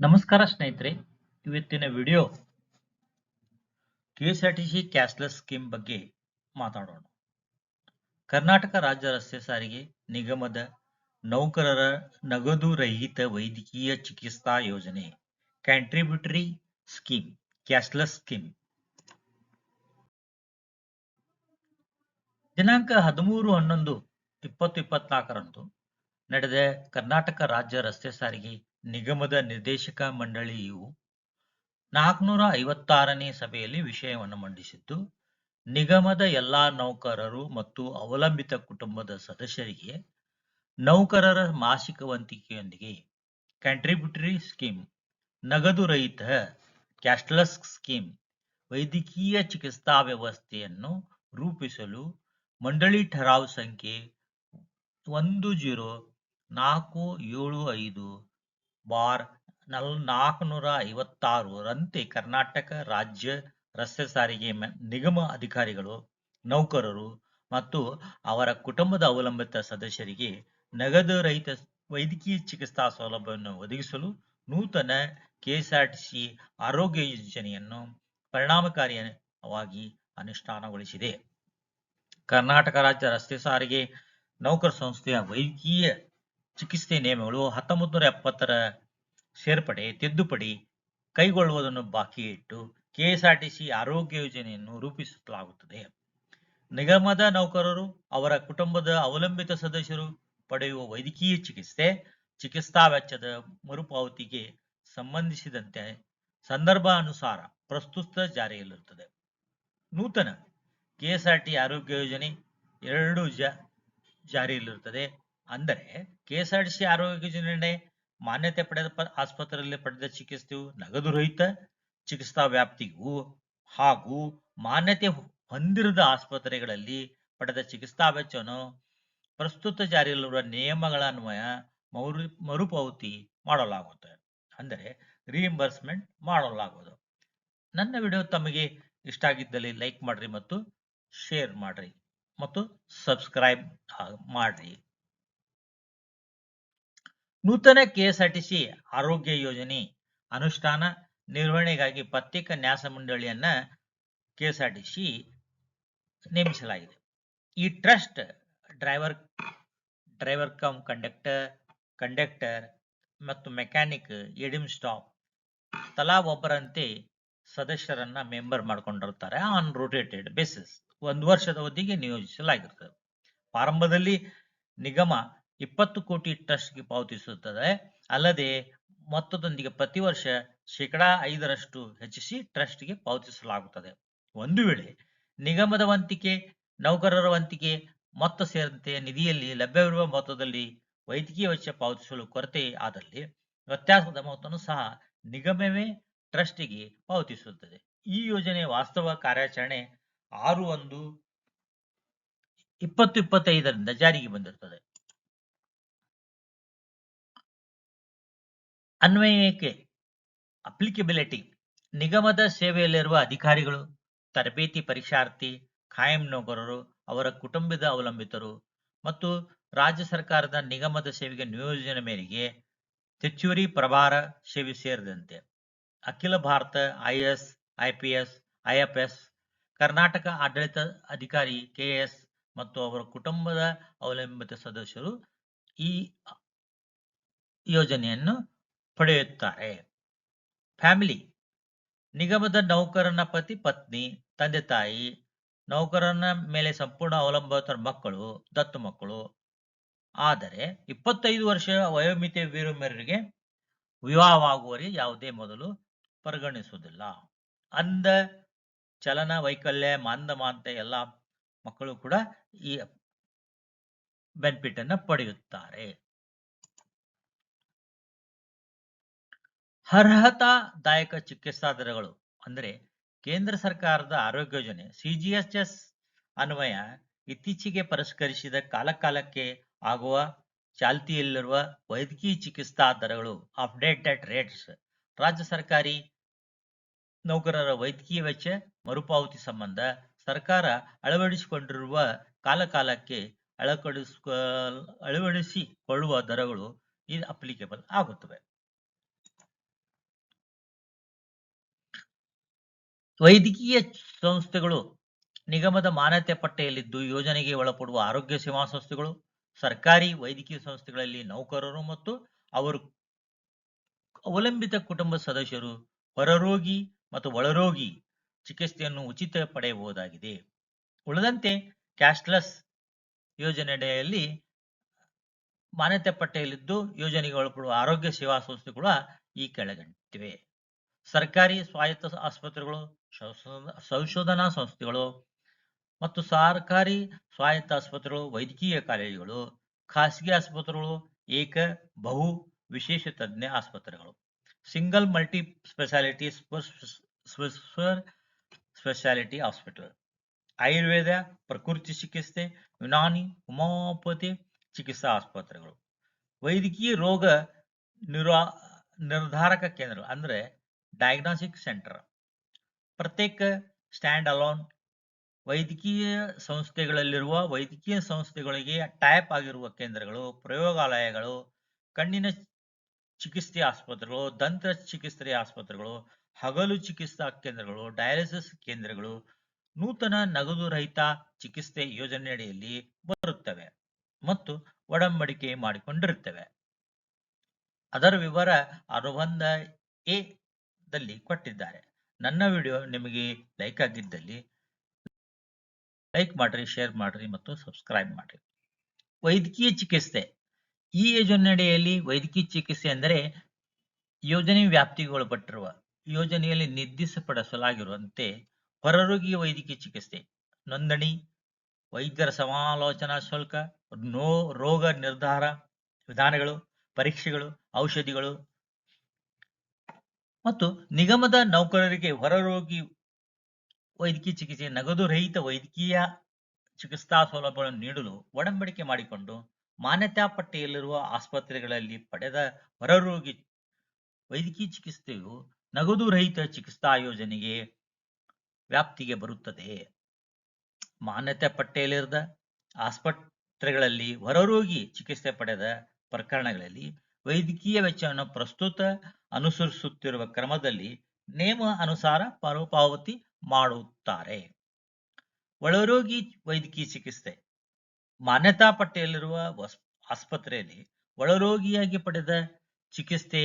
ನಮಸ್ಕಾರ ಸ್ನೇಹಿತರೆ, ಇವತ್ತಿನ ವಿಡಿಯೋ ಕೆಎಸ್ಆರ್ಟಿಸಿ ಕ್ಯಾಶ್ಲೆಸ್ ಸ್ಕೀಮ್ ಬಗ್ಗೆ ಮಾತಾಡೋಣ. ಕರ್ನಾಟಕ ರಾಜ್ಯ ರಸ್ತೆ ಸಾರಿಗೆ ನಿಗಮದ ನೌಕರರ ನಗದು ರಹಿತ ವೈದ್ಯಕೀಯ ಚಿಕಿತ್ಸಾ ಯೋಜನೆ ಕಾಂಟ್ರಿಬ್ಯೂಟರಿ ಸ್ಕೀಮ್ ಕ್ಯಾಶ್ಲೆಸ್ ಸ್ಕೀಮ್ ದಿನಾಂಕ ಹದಿಮೂರು ಹನ್ನೊಂದು ಇಪ್ಪತ್ತು ಇಪ್ಪತ್ನಾಲ್ಕರಂದು ನಡೆದ ಕರ್ನಾಟಕ ರಾಜ್ಯ ರಸ್ತೆ ಸಾರಿಗೆ ನಿಗಮದ ನಿರ್ದೇಶಕ ಮಂಡಳಿಯು ನಾಲ್ಕುನೂರ ಐವತ್ತಾರನೇ ಸಭೆಯಲ್ಲಿ ವಿಷಯವನ್ನು ಮಂಡಿಸಿದ್ದು, ನಿಗಮದ ಎಲ್ಲಾ ನೌಕರರು ಮತ್ತು ಅವಲಂಬಿತ ಕುಟುಂಬದ ಸದಸ್ಯರಿಗೆ ನೌಕರರ ಮಾಸಿಕ ವಂತಿಕೆಯೊಂದಿಗೆ ಕಾಂಟ್ರಿಬ್ಯೂಟರಿ ಸ್ಕೀಮ್ ನಗದು ರಹಿತ ಕ್ಯಾಶ್ಲೆಸ್ ಸ್ಕೀಮ್ ವೈದ್ಯಕೀಯ ಚಿಕಿತ್ಸಾ ವ್ಯವಸ್ಥೆಯನ್ನು ರೂಪಿಸಲು ಮಂಡಳಿ ಠರಾವ್ ಸಂಖ್ಯೆ ಒಂದು ಜೀರೋ ನಾಲ್ಕು ಏಳು ಐದು ಬಾರ್ ನಲ್ ನಾಲ್ಕುನೂರ ಐವತ್ತಾರು ರಂತೆ ಕರ್ನಾಟಕ ರಾಜ್ಯ ರಸ್ತೆ ಸಾರಿಗೆ ನಿಗಮ ಅಧಿಕಾರಿಗಳು, ನೌಕರರು ಮತ್ತು ಅವರ ಕುಟುಂಬದ ಅವಲಂಬಿತ ಸದಸ್ಯರಿಗೆ ನಗದು ರಹಿತ ವೈದ್ಯಕೀಯ ಚಿಕಿತ್ಸಾ ಸೌಲಭ್ಯವನ್ನು ಒದಗಿಸಲು ನೂತನ ಕೆಎಸ್ಆರ್ಟಿಸಿ ಆರೋಗ್ಯ ಯೋಜನೆಯನ್ನು ಪರಿಣಾಮಕಾರಿಯಾಗಿ ಅನುಷ್ಠಾನಗೊಳಿಸಿದೆ. ಕರ್ನಾಟಕ ರಾಜ್ಯ ರಸ್ತೆ ಸಾರಿಗೆ ನೌಕರ ಸಂಸ್ಥೆಯ ವೈದ್ಯಕೀಯ ಚಿಕಿತ್ಸೆ ನಿಯಮಗಳು ಹತ್ತೊಂಬತ್ತು ನೂರ ಎಪ್ಪತ್ತರ ಸೇರ್ಪಡೆ, ತಿದ್ದುಪಡಿ ಕೈಗೊಳ್ಳುವುದನ್ನು ಬಾಕಿ ಇಟ್ಟು ಕೆಎಸ್ಆರ್ಟಿಸಿ ಆರೋಗ್ಯ ಯೋಜನೆಯನ್ನು ರೂಪಿಸಲಾಗುತ್ತದೆ. ನಿಗಮದ ನೌಕರರು, ಅವರ ಕುಟುಂಬದ ಅವಲಂಬಿತ ಸದಸ್ಯರು ಪಡೆಯುವ ವೈದ್ಯಕೀಯ ಚಿಕಿತ್ಸೆ, ಚಿಕಿತ್ಸಾ ವೆಚ್ಚದ ಮರುಪಾವತಿಗೆ ಸಂಬಂಧಿಸಿದಂತೆ ಸಂದರ್ಭಾನುಸಾರ ಪ್ರಸ್ತುತ ಜಾರಿಯಲ್ಲಿರುತ್ತದೆ. ನೂತನ ಕೆಎಸ್ಆರ್ಟಿ ಆರೋಗ್ಯ ಯೋಜನೆ ಎರಡು ಜ ಜಾರಿಯಲ್ಲಿರುತ್ತದೆ. ಅಂದರೆ ಕೆಎಸ್ಆರ್ಟಿಸಿ ಆರೋಗ್ಯ ಯೋಜನೆ ಮಾನ್ಯತೆ ಪಡೆದ ಆಸ್ಪತ್ರೆಯಲ್ಲಿ ಪಡೆದ ಚಿಕಿತ್ಸೆಯು ನಗದು ರಹಿತ ಚಿಕಿತ್ಸಾ ವ್ಯಾಪ್ತಿಗೂ ಹಾಗೂ ಮಾನ್ಯತೆ ಹೊಂದಿರದ ಆಸ್ಪತ್ರೆಗಳಲ್ಲಿ ಪಡೆದ ಚಿಕಿತ್ಸಾ ವೆಚ್ಚವನ್ನು ಪ್ರಸ್ತುತ ಜಾರಿಯಲ್ಲಿರುವ ನಿಯಮಗಳ ಅನ್ವಯ ಮರು, ಮರುಪಾವತಿ ಮಾಡಲಾಗುತ್ತದೆ. ಅಂದರೆ ರಿಇಂಬರ್ಸ್ಮೆಂಟ್ ಮಾಡಲಾಗುವುದು. ನನ್ನ ವಿಡಿಯೋ ತಮಗೆ ಇಷ್ಟ ಆಗಿದ್ದಲ್ಲಿ ಲೈಕ್ ಮಾಡಿರಿ ಮತ್ತು ಶೇರ್ ಮಾಡಿರಿ ಮತ್ತು ಸಬ್ಸ್ಕ್ರೈಬ್ ಮಾಡ್ರಿ. ನೂತನ ಕೆಎಸ್ಆರ್ಟಿಸಿ ಆರೋಗ್ಯ ಯೋಜನೆ ಅನುಷ್ಠಾನ ನಿರ್ವಹಣೆಗಾಗಿ ಪ್ರತ್ಯೇಕ ನ್ಯಾಸ ಮಂಡಳಿಯನ್ನ ಕೆಎಸ್ಆರ್ಟಿಸಿ ನೇಮಿಸಲಾಗಿದೆ. ಈ trust driver driver cum conductor conductor ಮತ್ತು ಮೆಕ್ಯಾನಿಕ್ ಎಡಿಮ್ ಸ್ಟಾಪ್ ತಲಾ ಒಬ್ಬರಂತೆ ಸದಸ್ಯರನ್ನ ಮೆಂಬರ್ ಮಾಡ್ಕೊಂಡಿರ್ತಾರೆ ಆನ್ ರೋಟೇಟೆಡ್ ಬೇಸಿಸ್ ಒಂದು ವರ್ಷದ ಅವಧಿಗೆ ನಿಯೋಜಿಸಲಾಗಿರುತ್ತದೆ ಪ್ರಾರಂಭದಲ್ಲಿ ನಿಗಮ ಇಪ್ಪತ್ತು ಕೋಟಿ ಟ್ರಸ್ಟ್ಗೆ ಪಾವತಿಸುತ್ತದೆ. ಅಲ್ಲದೆ ಮೊತ್ತದೊಂದಿಗೆ ಪ್ರತಿ ವರ್ಷ ಶೇಕಡಾ ಐದರಷ್ಟು ಹೆಚ್ಚಿಸಿ ಟ್ರಸ್ಟ್ಗೆ ಪಾವತಿಸಲಾಗುತ್ತದೆ. ಒಂದು ವೇಳೆ ನಿಗಮದ ವಂತಿಕೆ, ನೌಕರರ ವಂತಿಕೆ, ಮೊತ್ತ ಸೇರಿದಂತೆ ನಿಧಿಯಲ್ಲಿ ಲಭ್ಯವಿರುವ ಮೊತ್ತದಲ್ಲಿ ವೈದ್ಯಕೀಯ ವೆಚ್ಚ ಪಾವತಿಸಲು ಕೊರತೆ ಆದಲ್ಲಿ ವ್ಯತ್ಯಾಸದ ಮೊತ್ತವನ್ನು ಸಹ ನಿಗಮವೇ ಟ್ರಸ್ಟಿಗೆ ಪಾವತಿಸುತ್ತದೆ. ಈ ಯೋಜನೆ ವಾಸ್ತವ ಕಾರ್ಯಾಚರಣೆ ಆರು ಒಂದು ಇಪ್ಪತ್ತು ಇಪ್ಪತ್ತೈದರಿಂದ ಜಾರಿಗೆ ಬಂದಿರುತ್ತದೆ. ಅನ್ವಯಿಕೆ ಅಪ್ಲಿಕೆಬಿಲಿಟಿ ನಿಗಮದ ಸೇವೆಯಲ್ಲಿರುವ ಅಧಿಕಾರಿಗಳು, ತರಬೇತಿ ಪರೀಕ್ಷಾರ್ಥಿ ಖಾಯಂ ನೌಕರರು ಅವರ ಕುಟುಂಬದ ಅವಲಂಬಿತರು ಮತ್ತು ರಾಜ್ಯ ಸರ್ಕಾರದ ನಿಗಮದ ಸೇವೆಗೆ ನಿಯೋಜನೆ ಮೇರೆಗೆ ಹೆಚ್ಚುವರಿ ಪ್ರಭಾರ ಸೇವೆ ಸೇರಿದಂತೆ. ಅಖಿಲ Bharat IAS IPS IFS Karnataka ಆಡಳಿತ ಅಧಿಕಾರಿ ಕೆಎಸ್ ಮತ್ತು ಅವರ ಕುಟುಂಬದ ಅವಲಂಬಿತ ಸದಸ್ಯರು ಈ ಯೋಜನೆಯನ್ನು ಪಡೆಯುತ್ತಾರೆ. ಫ್ಯಾಮಿಲಿ. ನಿಗಮದ ನೌಕರನ ಪತಿ, ಪತ್ನಿ, ತಂದೆ, ತಾಯಿ, ನೌಕರನ ಮೇಲೆ ಸಂಪೂರ್ಣ ಅವಲಂಬಿತ ಮಕ್ಕಳು, ದತ್ತು ಮಕ್ಕಳು. ಆದರೆ ಇಪ್ಪತ್ತೈದು ವರ್ಷ ವಯೋಮಿತಿ ವೀರಮರಿಗೆ ಮೇರೆಗೆ ವಿವಾಹವಾಗುವವರಿಗೆ ಯಾವುದೇ ಮೊದಲು ಪರಿಗಣಿಸುವುದಿಲ್ಲ. ಅಂದ ಚಲನ, ವೈಕಲ್ಯ ಮಾಂದಮಾಂತ ಎಲ್ಲ ಮಕ್ಕಳು ಕೂಡ ಈ ಬೆನಿಫಿಟ್ ಅನ್ನು ಪಡೆಯುತ್ತಾರೆ. ಅರ್ಹತಾದಾಯಕ ಚಿಕಿತ್ಸಾ ದರಗಳು ಅಂದರೆ ಕೇಂದ್ರ ಸರ್ಕಾರದ ಆರೋಗ್ಯ ಯೋಜನೆ ಸಿಜಿಎಚ್ಎಸ್ ಅನ್ವಯ ಇತ್ತೀಚೆಗೆ ಪರಿಷ್ಕರಿಸಿದ ಕಾಲಕಾಲಕ್ಕೆ ಆಗುವ ಚಾಲ್ತಿಯಲ್ಲಿರುವ ವೈದ್ಯಕೀಯ ಚಿಕಿತ್ಸಾ ದರಗಳು ಅಪ್ಡೇಟೆಡ್ ರೇಟ್ಸ್. ರಾಜ್ಯ ಸರ್ಕಾರಿ ನೌಕರರ ವೈದ್ಯಕೀಯ ವೆಚ್ಚ ಮರುಪಾವತಿ ಸಂಬಂಧ ಸರ್ಕಾರ ಅಳವಡಿಸಿಕೊಂಡಿರುವ ಕಾಲಕಾಲಕ್ಕೆ ಅಳವಡಿಸಿಕ ಅಳವಡಿಸಿಕೊಳ್ಳುವ ದರಗಳು ಇದು ಅಪ್ಲಿಕೇಬಲ್ ಆಗುತ್ತವೆ. ವೈದ್ಯಕೀಯ ಸಂಸ್ಥೆಗಳು ನಿಗಮದ ಮಾನ್ಯತೆ ಪಟ್ಟೆಯಲ್ಲಿದ್ದು ಯೋಜನೆಗೆ ಒಳಪಡುವ ಆರೋಗ್ಯ ಸೇವಾ ಸಂಸ್ಥೆಗಳು, ಸರ್ಕಾರಿ ವೈದ್ಯಕೀಯ ಸಂಸ್ಥೆಗಳಲ್ಲಿ ನೌಕರರು ಮತ್ತು ಅವರು ಅವಲಂಬಿತ ಕುಟುಂಬ ಸದಸ್ಯರು, ಹೊರರೋಗಿ ಮತ್ತು ಒಳರೋಗಿ ಚಿಕಿತ್ಸೆಯನ್ನು ಉಚಿತ ಪಡೆಯಬಹುದಾಗಿದೆ. ಉಳಿದಂತೆ ಕ್ಯಾಶ್ಲೆಸ್ ಯೋಜನೆಯಡಿಯಲ್ಲಿ ಮಾನ್ಯತೆ ಪಟ್ಟಿಯಲ್ಲಿದ್ದು ಯೋಜನೆಗೆ ಒಳಪಡುವ ಆರೋಗ್ಯ ಸೇವಾ ಸಂಸ್ಥೆಗಳು ಈ ಕೆಳಗಂಟಿವೆ. ಸರ್ಕಾರಿ ಸ್ವಾಯತ್ತ ಆಸ್ಪತ್ರೆಗಳು ಸಂಶೋಧನಾ ಸಂಸ್ಥೆಗಳು ಮತ್ತು ಸರ್ಕಾರಿ ಸ್ವಾಯತ್ತ ಆಸ್ಪತ್ರೆಗಳು, ವೈದ್ಯಕೀಯ ಕಾಲೇಜುಗಳು, ಖಾಸಗಿ ಆಸ್ಪತ್ರೆಗಳು, ಏಕ ಬಹು ವಿಶೇಷ ತಜ್ಞ ಆಸ್ಪತ್ರೆಗಳು. Single multi speciality speciality hospital Ayurveda, ಪ್ರಕೃತಿ ಚಿಕಿತ್ಸೆ, ಯುನಾನಿ ಹೋಮಿಯೋಪತಿ ಚಿಕಿತ್ಸಾ ಆಸ್ಪತ್ರೆಗಳು. ವೈದ್ಯಕೀಯ ರೋಗ ನಿರಾ ನಿರ್ಧಾರಕ ಕೇಂದ್ರ ಅಂದ್ರೆ ಡಯಾಗ್ನಾಸ್ಟಿಕ್ ಸೆಂಟರ್ ಪ್ರತ್ಯೇಕ ಸ್ಟ್ಯಾಂಡ್ ಅಲೋನ್ ವೈದ್ಯಕೀಯ ಸಂಸ್ಥೆಗಳಲ್ಲಿರುವ ವೈದ್ಯಕೀಯ ಸಂಸ್ಥೆಗಳಿಗೆ ಟೈಪ್ ಆಗಿರುವ ಕೇಂದ್ರಗಳು, ಪ್ರಯೋಗಾಲಯಗಳು, ಕಣ್ಣಿನ ಚಿಕಿತ್ಸೆ ಆಸ್ಪತ್ರೆಗಳು ದಂತ ಚಿಕಿತ್ಸೆ ಆಸ್ಪತ್ರೆಗಳು, ಹಗಲು ಚಿಕಿತ್ಸಾ ಕೇಂದ್ರಗಳು, ಡಯಾಲಿಸಿಸ್ ಕೇಂದ್ರಗಳು, ನೂತನ ನಗದು ರಹಿತ ಚಿಕಿತ್ಸೆ ಯೋಜನೆಯಡಿಯಲ್ಲಿ ಬರುತ್ತವೆ ಮತ್ತು ಒಡಂಬಡಿಕೆ ಮಾಡಿಕೊಂಡಿರುತ್ತವೆ. ಅದರ ವಿವರ ಅನುಬಂಧ ಎ ದಲ್ಲಿ ಕೊಟ್ಟಿದ್ದಾರೆ. ನನ್ನ ವಿಡಿಯೋ ನಿಮಗೆ ಲೈಕ್ ಆಗಿದ್ದಲ್ಲಿ ಲೈಕ್ ಮಾಡ್ರಿ, ಶೇರ್ ಮಾಡ್ರಿ ಮತ್ತು ಸಬ್ಸ್ಕ್ರೈಬ್ ಮಾಡ್ರಿ. ವೈದ್ಯಕೀಯ ಚಿಕಿತ್ಸೆ. ಈ ಯೋಜನೆಯಡಿಯಲ್ಲಿ ವೈದ್ಯಕೀಯ ಚಿಕಿತ್ಸೆ ಅಂದರೆ ಯೋಜನೆ ವ್ಯಾಪ್ತಿಗೆ ಒಳಪಟ್ಟಿರುವ ಯೋಜನೆಯಲ್ಲಿ ನಿರ್ದಿಷ್ಟಪಡಿಸಲಾಗಿರುವಂತೆ ಹೊರರೋಗಿ ವೈದ್ಯಕೀಯ ಚಿಕಿತ್ಸೆ. ನೋಂದಣಿ, ವೈದ್ಯರ ಸಮಾಲೋಚನಾ ಶುಲ್ಕ, ನೋ ರೋಗ ನಿರ್ಧಾರ ವಿಧಾನಗಳು, ಪರೀಕ್ಷೆಗಳು, ಔಷಧಿಗಳು ಮತ್ತು ನಿಗಮದ ನೌಕರರಿಗೆ ಹೊರರೋಗಿ ವೈದ್ಯಕೀಯ ಚಿಕಿತ್ಸೆ, ನಗದು ರಹಿತ ವೈದ್ಯಕೀಯ ಚಿಕಿತ್ಸಾ ಸೌಲಭ್ಯಗಳನ್ನು ನೀಡಲು ಒಡಂಬಡಿಕೆ ಮಾಡಿಕೊಂಡು ಮಾನ್ಯತಾ ಪಟ್ಟಿಯಲ್ಲಿರುವ ಆಸ್ಪತ್ರೆಗಳಲ್ಲಿ ಪಡೆದ ಹೊರರೋಗಿ ವೈದ್ಯಕೀಯ ಚಿಕಿತ್ಸೆಯು ನಗದು ರಹಿತ ಚಿಕಿತ್ಸಾ ಯೋಜನೆಗೆ ವ್ಯಾಪ್ತಿಗೆ ಬರುತ್ತದೆ. ಮಾನ್ಯತೆ ಪಟ್ಟಿಯಲ್ಲಿರದ ಆಸ್ಪತ್ರೆಗಳಲ್ಲಿ ಹೊರರೋಗಿ ಚಿಕಿತ್ಸೆ ಪಡೆದ ಪ್ರಕರಣಗಳಲ್ಲಿ ವೈದ್ಯಕೀಯ ವೆಚ್ಚವನ್ನು ಪ್ರಸ್ತುತ ಅನುಸರಿಸುತ್ತಿರುವ ಕ್ರಮದಲ್ಲಿ ನೇಮ ಅನುಸಾರ ಮರುಪಾವತಿ ಮಾಡುತ್ತಾರೆ. ಒಳರೋಗಿ ವೈದ್ಯಕೀಯ ಚಿಕಿತ್ಸೆ. ಮಾನ್ಯತಾ ಪಟ್ಟಿಯಲ್ಲಿರುವ ಆಸ್ಪತ್ರೆಯಲ್ಲಿ ಒಳರೋಗಿಯಾಗಿ ಪಡೆದ ಚಿಕಿತ್ಸೆ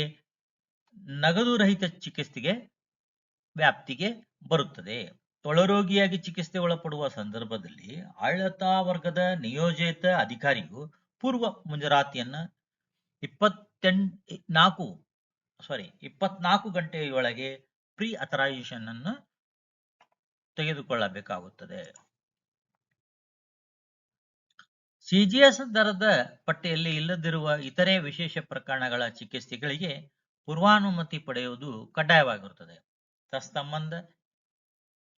ನಗದು ರಹಿತ ಚಿಕಿತ್ಸೆಗೆ ವ್ಯಾಪ್ತಿಗೆ ಬರುತ್ತದೆ. ಒಳರೋಗಿಯಾಗಿ ಚಿಕಿತ್ಸೆ ಒಳಪಡುವ ಸಂದರ್ಭದಲ್ಲಿ ಆಡಳಿತ ವರ್ಗದ ನಿಯೋಜಿತ ಅಧಿಕಾರಿಯು ಪೂರ್ವ ಮುಂಜರಾತಿಯನ್ನ ಇಪ್ಪತ್ತೆಂಟ್, ನಾಲ್ಕು ಸಾರಿ ಇಪ್ಪತ್ನಾಲ್ಕು ಗಂಟೆಯೊಳಗೆ ಪ್ರೀ ಅಥರೈಸೇಷನ್ ಅನ್ನು ತೆಗೆದುಕೊಳ್ಳಬೇಕಾಗುತ್ತದೆ. ಸಿಜಿಎಸ್ ದರದ ಪಟ್ಟಿಯಲ್ಲಿ ಇಲ್ಲದಿರುವ ಇತರೆ ವಿಶೇಷ ಪ್ರಕರಣಗಳ ಚಿಕಿತ್ಸೆಗಳಿಗೆ ಪೂರ್ವಾನುಮತಿ ಪಡೆಯುವುದು ಕಡ್ಡಾಯವಾಗಿರುತ್ತದೆ. ತತ್ಸಂಬಂಧ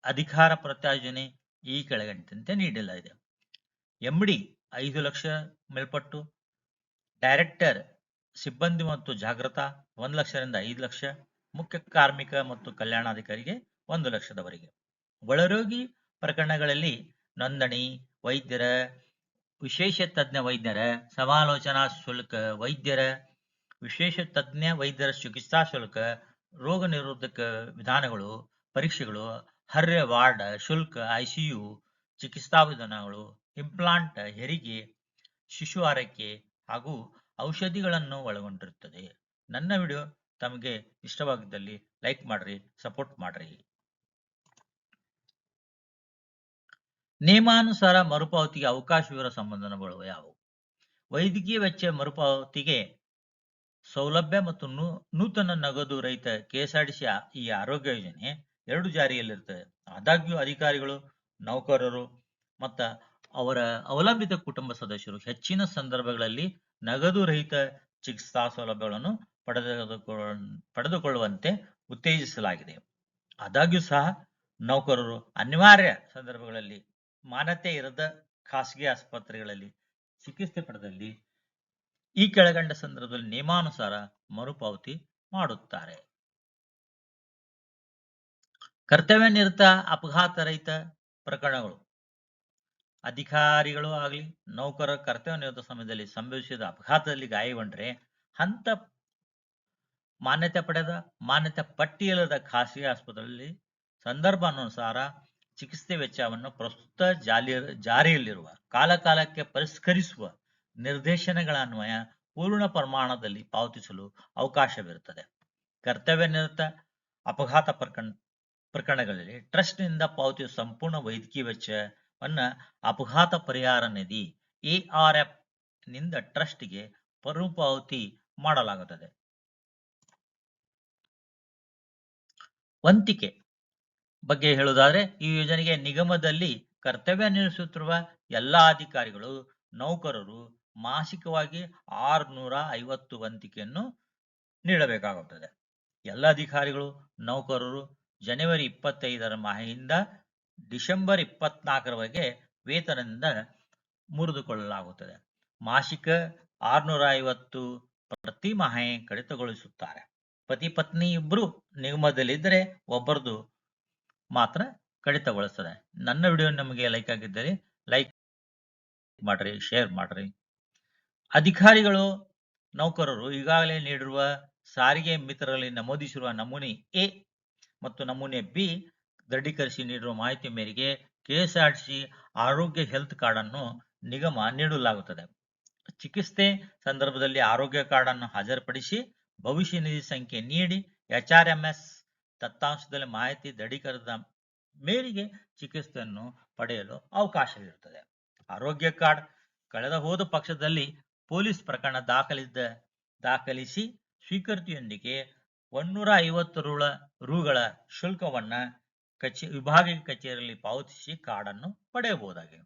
ಅಧಿಕಾರ ಪ್ರತ್ಯಾಯೋಜನೆ ಈ ಕೆಳಗಂಟಂತೆ ನೀಡಲಾಗಿದೆ. ಎಂಡಿ ಐದು ಲಕ್ಷ ಮೇಲ್ಪಟ್ಟು, ಡೈರೆಕ್ಟರ್, ಸಿಬ್ಬಂದಿ ಮತ್ತು ಜಾಗೃತ ಒಂದು ಲಕ್ಷದಿಂದ ಐದು ಲಕ್ಷ, ಮುಖ್ಯ ಕಾರ್ಮಿಕ ಮತ್ತು ಕಲ್ಯಾಣಾಧಿಕಾರಿಗೆ ಒಂದು ಲಕ್ಷದವರೆಗೆ. ಒಳರೋಗಿ ಪ್ರಕರಣಗಳಲ್ಲಿ ನೋಂದಣಿ ವೈದ್ಯರ, ವಿಶೇಷ ತಜ್ಞ ವೈದ್ಯರ, ಸಮಾಲೋಚನಾ ಶುಲ್ಕ ವೈದ್ಯರ, ವಿಶೇಷ ತಜ್ಞ ವೈದ್ಯರ ಚಿಕಿತ್ಸಾ ಶುಲ್ಕ, ರೋಗ ನಿರೋಧಕ ವಿಧಾನಗಳು, ಪರೀಕ್ಷೆಗಳು ಹರ್ಯ ವಾರ್ಡ್ ಶುಲ್ಕ, ಐಸಿಯು, ಚಿಕಿತ್ಸಾ ವಿಧಾನಗಳು, ಇಂಪ್ಲಾಂಟ್ ಹೆರಿಗೆ, ಶಿಶು ಆರೈಕೆ ಹಾಗೂ ಔಷಧಿಗಳನ್ನು ಒಳಗೊಂಡಿರುತ್ತದೆ. ನನ್ನ ವಿಡಿಯೋ ತಮಗೆ ಇಷ್ಟವಾಗಿದ್ದಲ್ಲಿ ಲೈಕ್ ಮಾಡ್ರಿ, ಸಪೋರ್ಟ್ ಮಾಡ್ರಿ. ನಿಯಮಾನುಸಾರ ಮರುಪಾವತಿಗೆ ಅವಕಾಶವಿರುವ ಸಂಬಂಧಗಳು ಯಾವುವು? ವೈದ್ಯಕೀಯ ವೆಚ್ಚ ಮರುಪಾವತಿಗೆ ಸೌಲಭ್ಯ ಮತ್ತು ನೂತನ ನಗದು ರಹಿತ ಕೆಎಸ್ಆರ್ಟಿಸಿ ಈ ಆರೋಗ್ಯ ಯೋಜನೆ ಎರಡು ಜಾರಿಯಲ್ಲಿರುತ್ತದೆ ಆದಾಗ್ಯೂ ಅಧಿಕಾರಿಗಳು, ನೌಕರರು ಮತ್ತ ಅವರ ಅವಲಂಬಿತ ಕುಟುಂಬ ಸದಸ್ಯರು ಹೆಚ್ಚಿನ ಸಂದರ್ಭಗಳಲ್ಲಿ ನಗದು ರಹಿತ ಚಿಕಿತ್ಸಾ ಸೌಲಭ್ಯಗಳನ್ನು ಪಡೆದುಕೊಳ್ಳ ಪಡೆದುಕೊಳ್ಳುವಂತೆ ಉತ್ತೇಜಿಸಲಾಗಿದೆ. ಆದಾಗ್ಯೂ ಸಹ, ನೌಕರರು ಅನಿವಾರ್ಯ ಸಂದರ್ಭಗಳಲ್ಲಿ ಮಾನ್ಯತೆ ಇರದ ಖಾಸಗಿ ಆಸ್ಪತ್ರೆಗಳಲ್ಲಿ ಚಿಕಿತ್ಸೆ ಪಡೆದಲ್ಲಿ ಈ ಕೆಳಗಂಡ ಸಂದರ್ಭದಲ್ಲಿ ನಿಯಮಾನುಸಾರ ಮರುಪಾವತಿ ಮಾಡುತ್ತಾರೆ. ಕರ್ತವ್ಯ ನಿರತ, ಅಪಘಾತ ರಹಿತ ಪ್ರಕರಣಗಳು. ಅಧಿಕಾರಿಗಳು ಆಗಲಿ, ನೌಕರ ಕರ್ತವ್ಯ ನಿರತ ಸಮಯದಲ್ಲಿ ಸಂಭವಿಸಿದ ಅಪಘಾತದಲ್ಲಿ ಗಾಯಗೊಂಡ್ರೆ ಹಂತ ಮಾನ್ಯತೆ ಪಡೆದ, ಮಾನ್ಯತೆ ಪಟ್ಟಿಯಿಲ್ಲದ ಖಾಸಗಿ ಆಸ್ಪತ್ರೆಯಲ್ಲಿ ಸಂದರ್ಭಾನುಸಾರ ಚಿಕಿತ್ಸೆ ವೆಚ್ಚವನ್ನು ಪ್ರಸ್ತುತ ಜಾಲಿ, ಜಾರಿಯಲ್ಲಿರುವ, ಕಾಲಕಾಲಕ್ಕೆ ಪರಿಷ್ಕರಿಸುವ ನಿರ್ದೇಶನಗಳ ಅನ್ವಯ ಪೂರ್ಣ ಪ್ರಮಾಣದಲ್ಲಿ ಪಾವತಿಸಲು ಅವಕಾಶವಿರುತ್ತದೆ. ಕರ್ತವ್ಯ ನಿರತ, ಅಪಘಾತ ಪ್ರಕರಣ, ಪ್ರಕರಣಗಳಲ್ಲಿ ಟ್ರಸ್ಟ್ನಿಂದ ಪಾವತಿಸುವ ಸಂಪೂರ್ಣ ವೈದ್ಯಕೀಯ ವೆಚ್ಚವನ್ನು ಅಪಘಾತ ಪರಿಹಾರ ನಿಧಿ ಎಆರ್ಎಫ್ನಿಂದ ಟ್ರಸ್ಟ್ಗೆ ಮರುಪಾವತಿ ಮಾಡಲಾಗುತ್ತದೆ. ವಂತಿಕೆ ಬಗ್ಗೆ ಹೇಳುವುದಾದ್ರೆ, ಈ ಯೋಜನೆಗೆ ನಿಗಮದಲ್ಲಿ ಕರ್ತವ್ಯ ನಿರ್ವಹಿಸುತ್ತಿರುವ ಎಲ್ಲಾ ಅಧಿಕಾರಿಗಳು, ನೌಕರರು ಮಾಸಿಕವಾಗಿ ಆರುನೂರ ಐವತ್ತು ವಂತಿಕೆಯನ್ನು ನೀಡಬೇಕಾಗುತ್ತದೆ. ಎಲ್ಲ ಅಧಿಕಾರಿಗಳು, ನೌಕರರು ಜನವರಿ ಇಪ್ಪತ್ತೈದರ ಮಾಹೆಯಿಂದ ಡಿಸೆಂಬರ್ ಇಪ್ಪತ್ನಾಲ್ಕರವರೆಗೆ ವೇತನದಿಂದ ಮುರಿದುಕೊಳ್ಳಲಾಗುತ್ತದೆ. ಮಾಸಿಕ ಆರುನೂರ ಐವತ್ತು ಪ್ರತಿ ಮಾಹೆ ಕಡಿತಗೊಳಿಸುತ್ತಾರೆ. ಪತಿ ಪತ್ನಿ ಇಬ್ರು ನಿಗಮದಲ್ಲಿದ್ದರೆ ಒಬ್ಬರದು ಮಾತ್ರ ಕಡಿತಗೊಳಿಸ್ತದೆ. ನನ್ನ ವಿಡಿಯೋ ನಿಮಗೆ ಲೈಕ್ ಆಗಿದ್ದರೆ ಲೈಕ್ ಮಾಡ್ರಿ, ಶೇರ್ ಮಾಡ್ರಿ. ಅಧಿಕಾರಿಗಳು, ನೌಕರರು ಈಗಾಗಲೇ ನೀಡಿರುವ ಸಾರಿಗೆ ಮಿತ್ರರಲ್ಲಿ ನಮೂದಿಸಿರುವ ನಮೂನೆ ಎ ಮತ್ತು ನಮೂನೆ ಬಿ ದೃಢೀಕರಿಸಿ ನೀಡಿರುವ ಮಾಹಿತಿ ಮೇರೆಗೆ ಕೆಎಸ್ಆರ್ಟಿಸಿ ಆರೋಗ್ಯ ಹೆಲ್ತ್ ಕಾರ್ಡ್ ಅನ್ನು ನಿಗಮ ನೀಡಲಾಗುತ್ತದೆ. ಚಿಕಿತ್ಸೆ ಸಂದರ್ಭದಲ್ಲಿ ಆರೋಗ್ಯ ಕಾರ್ಡ್ ಅನ್ನು ಹಾಜರುಪಡಿಸಿ ಭವಿಷ್ಯ ನಿಧಿ ಸಂಖ್ಯೆ ನೀಡಿ ಎಚ್ಆರ್ಎಂಎಸ್ ದತ್ತಾಂಶದಲ್ಲಿ ಮಾಹಿತಿ ದೃಢೀಕರಣದ ಮೇರೆಗೆ ಚಿಕಿತ್ಸೆಯನ್ನು ಪಡೆಯಲು ಅವಕಾಶವಿರುತ್ತದೆ. ಆರೋಗ್ಯ ಕಾರ್ಡ್ ಕಳೆದ ಹೋದ ಪಕ್ಷದಲ್ಲಿ ಪೊಲೀಸ್ ಪ್ರಕರಣ ದಾಖಲಿದ್ದ ದಾಖಲಿಸಿ ಸ್ವೀಕೃತಿಯೊಂದಿಗೆ ಒನ್ನೂರ ಐವತ್ತು ರುಳ ರುಗಳ ಶುಲ್ಕವನ್ನ ಕಚೇ ವಿಭಾಗೀಯ ಕಚೇರಿಯಲ್ಲಿ ಪಾವತಿಸಿ ಕಾರ್ಡನ್ನು ಪಡೆಯಬಹುದಾಗಿದೆ.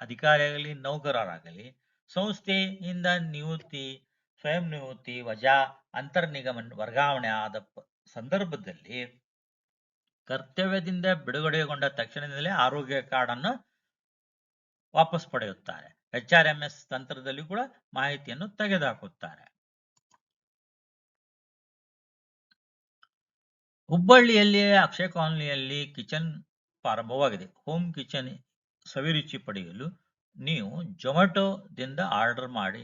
ಅಧಿಕಾರಿಯಾಗಲಿ, ನೌಕರರಾಗಲಿ, ಸಂಸ್ಥೆಯಿಂದ ನಿವೃತ್ತಿ ಸ್ವಯಂ ನಿವೃತ್ತಿ ವಜಾ ಅಂತರ್ನಿಗಮ ವರ್ಗಾವಣೆ ಆದ ಸಂದರ್ಭದಲ್ಲಿ ಕರ್ತವ್ಯದಿಂದ ಬಿಡುಗಡೆಗೊಂಡ ತಕ್ಷಣದಲ್ಲೇ ಆರೋಗ್ಯ ಕಾರ್ಡ್ ಅನ್ನು ವಾಪಸ್ ಪಡೆಯುತ್ತಾರೆ. ಎಚ್ ಆರ್ ಎಂ ಎಸ್ ತಂತ್ರದಲ್ಲಿ ಕೂಡ ಮಾಹಿತಿಯನ್ನು ತೆಗೆದುಹಾಕುತ್ತಾರೆ. ಹುಬ್ಬಳ್ಳಿಯಲ್ಲಿ ಅಕ್ಷಯ ಕಾಲೋನಿಯಲ್ಲಿ ಕಿಚನ್ ಪ್ರಾರಂಭವಾಗಿದೆ. ಹೋಮ್ ಕಿಚನ್ ಸವಿರುಚಿ ಪಡೆಯಲು ನೀವು ಜೊಮ್ಯಾಟೊದಿಂದ ಆರ್ಡರ್ ಮಾಡಿ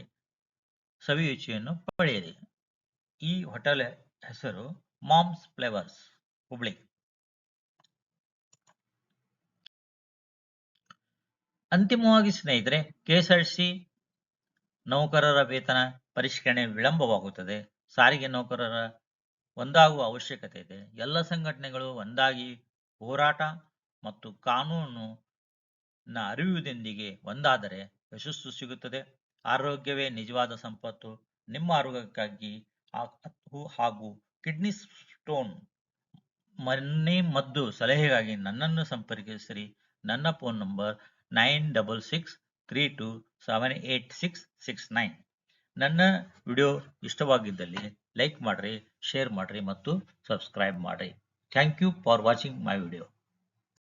ಸವಿರುಚಿಯನ್ನು ಪಡೆಯಿರಿ ಈ ಹೋಟೆಲ್ ಹೆಸರು ಮಾಮ್ಸ್ ಫ್ಲೇವರ್ಸ್, ಹುಬ್ಳಿ. ಅಂತಿಮವಾಗಿ ಸ್ನೇಹಿತರೆ ಕೆಎಸ್ಆರ್ಸಿ ನೌಕರರ ವೇತನ ಪರಿಷ್ಕರಣೆ ವಿಳಂಬವಾಗುತ್ತದೆ. ಸಾರಿಗೆ ನೌಕರರ ಒಂದಾಗುವ ಅವಶ್ಯಕತೆ ಇದೆ. ಎಲ್ಲ ಸಂಘಟನೆಗಳು ಒಂದಾಗಿ ಹೋರಾಟ ಮತ್ತು ಕಾನೂನು ನ ಅರಿವುದೊಂದಿಗೆ ಒಂದಾದರೆ ಯಶಸ್ಸು ಸಿಗುತ್ತದೆ. ಆರೋಗ್ಯವೇ ನಿಜವಾದ ಸಂಪತ್ತು. ನಿಮ್ಮ ಆರೋಗ್ಯಕ್ಕಾಗಿ ಹಾಗೂ ಕಿಡ್ನಿ ಸ್ಟೋನ್ ಮನೆ ಮದ್ದು ಸಲಹೆಗಾಗಿ ನನ್ನನ್ನು ಸಂಪರ್ಕಿಸಿರಿ. ನನ್ನ phone number nine double six three two seven eight six six nine. ನನ್ನ ವಿಡಿಯೋ ಇಷ್ಟವಾಗಿದ್ದಲ್ಲಿ ಲೈಕ್ ಮಾಡಿರಿ, ಶೇರ್ ಮಾಡಿರಿ ಮತ್ತು ಸಬ್ಸ್ಕ್ರೈಬ್ ಮಾಡಿರಿ. Thank you for watching my video.